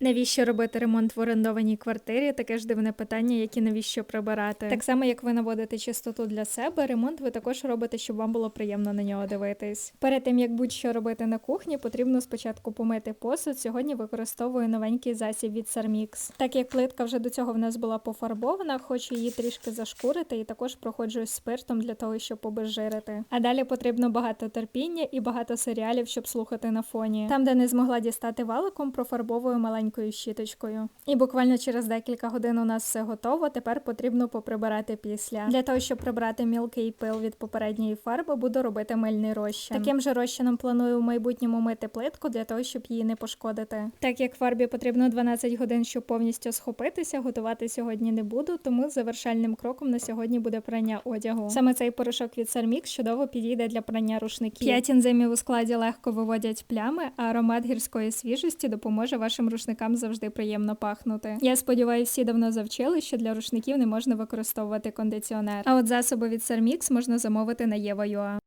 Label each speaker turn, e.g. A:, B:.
A: Навіщо робити ремонт в орендованій квартирі? Таке ж дивне питання, як і навіщо прибирати. Так само, як ви наводите чистоту для себе, ремонт ви також робите, щоб вам було приємно на нього дивитись. Перед тим як будь-що робити на кухні, потрібно спочатку помити посуд. Сьогодні використовую новенький засіб від Sarmix. Так як плитка вже до цього в нас була пофарбована, хочу її трішки зашкурити і також проходжусь спиртом для того, щоб обезжирити. А далі потрібно багато терпіння і багато серіалів, щоб слухати на фоні. Там, де не змогла дістати валиком, профарбовую маленькою щіточкою. І буквально через декілька годин у нас все готово. Тепер потрібно поприбирати після. Для того, щоб прибрати мілкий пил від попередньої фарби, буду робити мильний розчин. Таким же розчином планую в майбутньому мити плитку для того, щоб її не пошкодити. Так як фарбі потрібно 12 годин, щоб повністю схопитися, готувати сьогодні не буду, тому завершальним кроком на сьогодні буде прання одягу. Саме цей порошок від Sarmix чудово підійде для прання рушників. П'ять ензимів у складі легко виводять плями, а аромат гірської свіжості допоможе вашим рушникам завжди приємно пахнути. Я сподіваюся, всі давно завчили, що для рушників не можна використовувати кондиціонер. А от засоби від Сермікс можна замовити на Єва.ua.